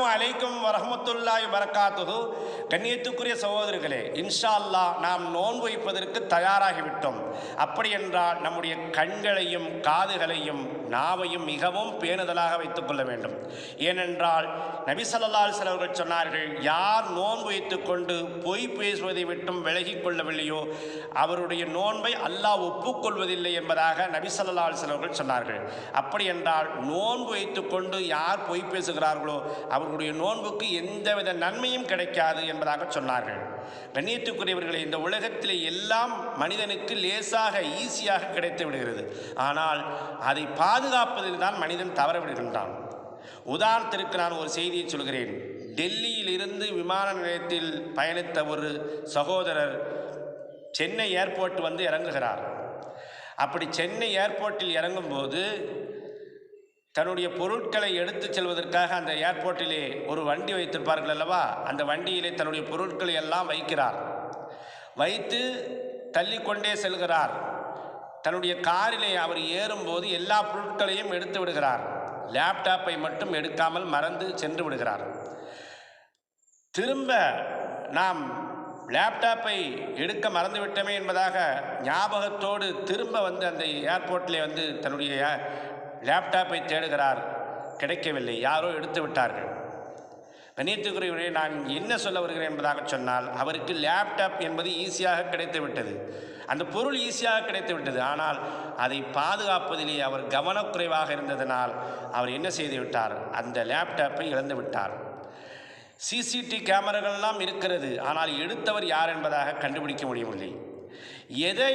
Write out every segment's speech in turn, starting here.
அலைக்கும் வரமத்துல்லாய் வரகாத்துஹு கண்ணியத்துக்குரிய சகோதரர்களே இன்ஷா அல்லாஹ் நாம் நோன்பு வைப்பதற்கு தயாராகிவிட்டோம். அப்படி என்றால் நம்முடைய கண்களையும் காதுகளையும் நாவையும் மிகவும் பேணுதலாக வைத்துக் கொள்ள வேண்டும். ஏனென்றால் நபிசல்லால் சிலவர்கள் சொன்னார்கள் யார் நோன்பு வைத்துக்கொண்டு பொய் பேசுவதை விட்டும் விலகிக் கொள்ளவில்லையோ அவருடைய நோன்பை அல்லாஹ் ஒப்புக்கொள்வதில்லை என்பதாக நபிசல்லால் சிலவர்கள் சொன்னார்கள். அப்படி என்றால் நோன்பு வைத்துக்கொண்டு யார் பொய் பேசுகிறார்களோ அவர்களுடைய நோன்புக்கு எந்தவித நன்மையும் கிடைக்காது என்பதாக சொன்னார்கள். கண்ணியத்துக்குரியவர்களே இந்த உலகத்திலே எல்லாம் மனிதனுக்கு லேசாக ஈஸியாக கிடைத்து விடுகிறது. ஆனால் அதை பாதுகாப்பதில் தான் மனிதன் தவற விடுகின்றான் உதாரணத்திற்கு நான் ஒரு செய்தியை சொல்கிறேன். டெல்லியில் இருந்து விமான நிலையத்தில் பயணித்த ஒரு சகோதரர் சென்னை ஏர்போர்ட் வந்து இறங்குகிறார். அப்படி சென்னை ஏர்போர்ட்டில் இறங்கும்போது தன்னுடைய பொருட்களை எடுத்துச் செல்வதற்காக அந்த ஏர்போர்ட்டிலே ஒரு வண்டி வைத்திருப்பார்கள் அல்லவா? அந்த வண்டியிலே தன்னுடைய பொருட்களை எல்லாம் வைக்கிறார். வைத்து தள்ளிக்கொண்டே செல்கிறார். தன்னுடைய காரிலே அவர் ஏறும்போது எல்லா பொருட்களையும் எடுத்து விடுகிறார். லேப்டாப்பை மட்டும் எடுக்காமல் மறந்து சென்று விடுகிறார். திரும்ப நாம் லேப்டாப்பை எடுக்க மறந்துவிட்டோமே என்பதாக ஞாபகத்தோடு திரும்ப வந்து அந்த ஏர்போர்ட்டிலே வந்து தன்னுடைய லேப்டாப்பை தேடுகிறார். கிடைக்கவில்லை. யாரோ எடுத்து விட்டார்கள். கணியத்துக்குரியவரே நான் என்ன சொல்ல வருகிறேன் என்பதாக சொன்னால் அவருக்கு லேப்டாப் என்பது ஈஸியாக கிடைத்து விட்டது அந்த பொருள் ஈஸியாக கிடைத்து விட்டது ஆனால் அதை பாதுகாப்பதிலே அவர் கவனக்குறைவாக இருந்ததனால் அவர் என்ன செய்து விட்டார்? அந்த லேப்டாப்பை இழந்து விட்டார். சிசிடி கேமராகள்லாம் இருக்கிறது. ஆனால் எடுத்தவர் யார் என்பதாக கண்டுபிடிக்க முடியவில்லை. எதை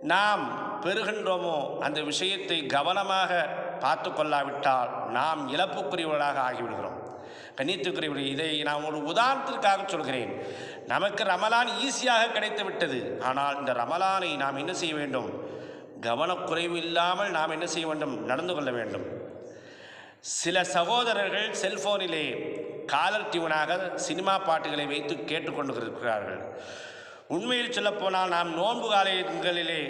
நாம் பெறுகின்றோமோ அந்த விஷயத்தை கவனமாக பார்த்து கொள்ளாவிட்டால் நாம் இழப்புக்குரியவர்களாக ஆகிவிடுகிறோம். கண்ணியத்துக்குரியவர்கள் இதை நான் ஒரு உதாரணத்திற்காக சொல்கிறேன். நமக்கு ரமலான் ஈஸியாக கிடைத்து விட்டது. ஆனால் இந்த ரமலானை நாம் என்ன செய்ய வேண்டும்? கவனக்குறைவு இல்லாமல் நாம் என்ன செய்ய வேண்டும்? நடந்து கொள்ள வேண்டும். சில சகோதரர்கள் செல்போனிலே காலர் டியூனாக சினிமா பாட்டுகளை வைத்து கேட்டுக்கொண்டு இருக்கிறார்கள் உண்மையில் சொல்லப்போனால் நாம் நோன்பு காலங்களிலே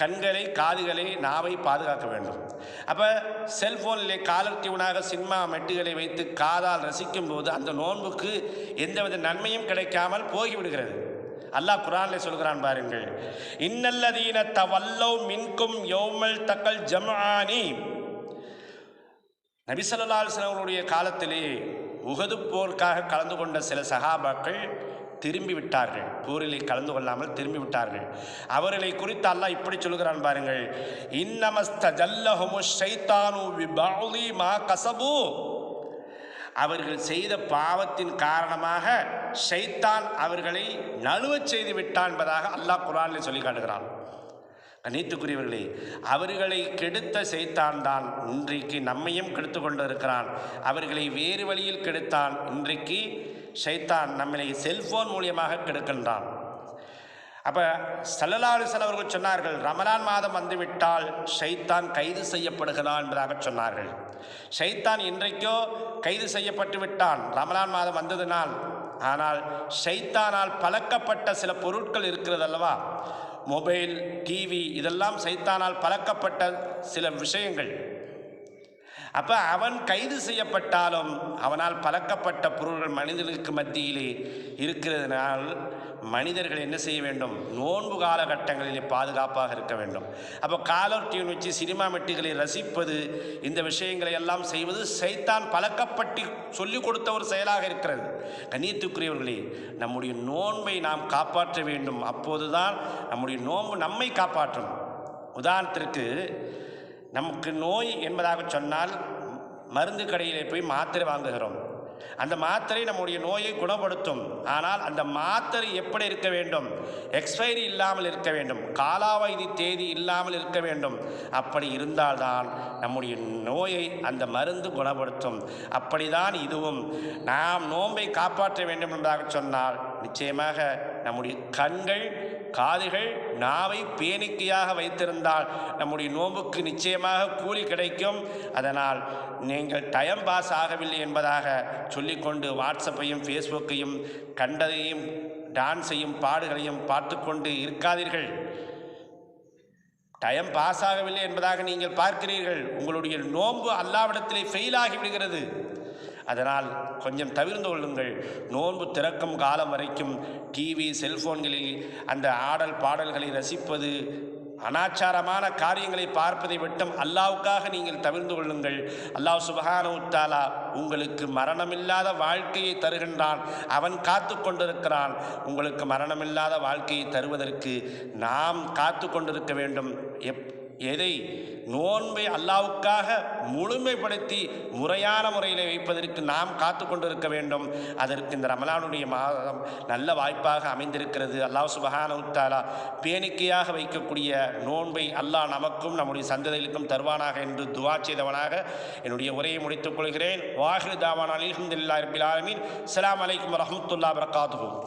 கண்களை காதுகளை நாவை பாதுகாக்க வேண்டும். அப்போ செல்போனிலே காலர் டியூனாக சினிமா மெட்டுகளை வைத்து காதால் ரசிக்கும் போது அந்த நோன்புக்கு எந்தவித நன்மையும் கிடைக்காமல் போய்விடுகிறது. அல்லாஹ் குரானில் சொல்கிறான் பாருங்கள் இன்னல்லதீன தவல்லோ மின்கும் யோமல் தக்கல் ஜமானி நபிசல்லா அலுவலங்களுடைய காலத்திலே உகது போருக்காக கலந்து கொண்ட சில சகாபாக்கள் திரும்பி விட்டார்கள் போரிலே கலந்து கொள்ளாமல் திரும்பி விட்டார்கள் அவர்களை குறித்து அல்லாஹ் இப்படி சொல்கிறான் பாருங்கள். இன்னமஸ்த ஜல்லஹுமு ஷைத்தானு விபௌலி மா கசபு. அவர்கள் செய்த பாவத்தின் காரணமாக ஷைத்தான் அவர்களை நழுவச் செய்து விட்டான் என்பதாக அல்லாஹ் குரானில் சொல்லி காட்டுகிறான். அனைத்துக்குரியவர்களே அவர்களை கெடுத்த செய்தான் தான் இன்றைக்கு நம்மையும் கெடுத்து கொண்டு இருக்கிறான் அவர்களை வேறு வழியில் கெடுத்தான். இன்றைக்கு ஷைத்தான் நம்மளை செல்ஃபோன் மூலியமாக கெடுக்கின்றான். அப்போ சல்லலாலு செலவர்கள் சொன்னார்கள் ரமலான் மாதம் வந்துவிட்டால் ஷைத்தான் கைது செய்யப்படுகிறான் என்பதாக சொன்னார்கள். ஷைத்தான் இன்றைக்கோ கைது செய்யப்பட்டு விட்டான் ரமலான் மாதம் வந்ததினால். ஆனால் ஷைத்தானால் பழக்கப்பட்ட சில பொருட்கள் இருக்கிறது அல்லவா? மொபைல் டிவி இதெல்லாம் சைத்தானால் பழக்கப்பட்ட சில விஷயங்கள். அப்போ அவன் கைது செய்யப்பட்டாலும் அவனால் பழக்கப்பட்ட பொருள்கள் மனிதர்களுக்கு மத்தியிலே இருக்கிறதுனால் மனிதர்கள் என்ன செய்ய வேண்டும்? நோன்பு காலகட்டங்களிலே பாதுகாப்பாக இருக்க வேண்டும். அப்போ காலர் டியூன் வச்சு சினிமா மெட்டுகளை ரசிப்பது இந்த விஷயங்களை எல்லாம் செய்வது சைத்தான் பழக்கப்பட்டு சொல்லிக் கொடுத்த ஒரு செயலாக இருக்கிறது. கண்ணியத்துக்குரியவர்களே நம்முடைய நோன்பை நாம் காப்பாற்ற வேண்டும். அப்போதுதான் நம்முடைய நோன்பு நம்மை காப்பாற்றும். உதாரணத்திற்கு நமக்கு நோய் என்பதாக சொன்னால் மருந்து கடையிலே போய் மாத்திரை வாங்குகிறோம். அந்த மாத்திரை நம்முடைய நோயை குணப்படுத்தும். ஆனால் அந்த மாத்திரை எப்படி இருக்க வேண்டும்? எக்ஸ்பைரி இல்லாமல் இருக்க வேண்டும். காலாவதி தேதி இல்லாமல் இருக்க வேண்டும். அப்படி இருந்தால்தான் நம்முடைய நோயை அந்த மருந்து குணப்படுத்தும். அப்படிதான் இதுவும். நாம் நோன்பை காப்பாற்ற வேண்டும் என்பதாக சொன்னால் நிச்சயமாக நம்முடைய கண்கள் காதுகள் நாவை பேணிக்கையாக வைத்திருந்தால் நம்முடைய நோம்புக்கு நிச்சயமாக கூலி கிடைக்கும். அதனால் நீங்கள் டைம் பாஸ் ஆகவில்லை என்பதாக சொல்லிக்கொண்டு வாட்ஸ்அப்பையும் ஃபேஸ்புக்கையும் கண்டதையும் டான்ஸையும் பாடுகளையும் பார்த்து கொண்டு இருக்காதீர்கள். டைம் பாஸ் ஆகவில்லை என்பதாக நீங்கள் பார்க்கிறீர்கள். உங்களுடைய நோன்பு அல்லாவிடத்திலே ஃபெயில் ஆகிவிடுகிறது அதனால் கொஞ்சம் தவிர்ந்து கொள்ளுங்கள். நோன்பு திறக்கும் காலம் வரைக்கும் டிவி செல்போன்களில் அந்த ஆடல் பாடல்களை ரசிப்பது அனாச்சாரமான காரியங்களை பார்ப்பதை விட்டும் அல்லாவுக்காக நீங்கள் தவிர்ந்து கொள்ளுங்கள். அல்லாஹ் சுபஹானு உத்தாலா உங்களுக்கு மரணமில்லாத வாழ்க்கையை தருகின்றான். அவன் காத்து கொண்டிருக்கிறான். உங்களுக்கு மரணமில்லாத வாழ்க்கையை தருவதற்கு நாம் காத்து கொண்டிருக்க வேண்டும். எப் எதை நோன்பை அல்லாவுக்காக முழுமைப்படுத்தி முறையான முறையில் வைப்பதற்கு நாம் காத்து கொண்டிருக்க வேண்டும். அதற்கு இந்த ரமலானுடைய மாதம் நல்ல வாய்ப்பாக அமைந்திருக்கிறது. அல்லாஹ் சுபஹான உத்தாலா பேணிக்கையாக வைக்கக்கூடிய நோன்பை அல்லாஹ் நமக்கும் நம்முடைய சந்ததிகளுக்கும் தருவானாக என்று துவா செய்தவனாக என்னுடைய உரையை முடித்துக் கொள்கிறேன். வாஹிரு தாவான் அலிஹம்துல்லா ரபில் ஆலமின். அலாம் அலைக்கும் வரமத்துல்லா வபரகாத்துஹு.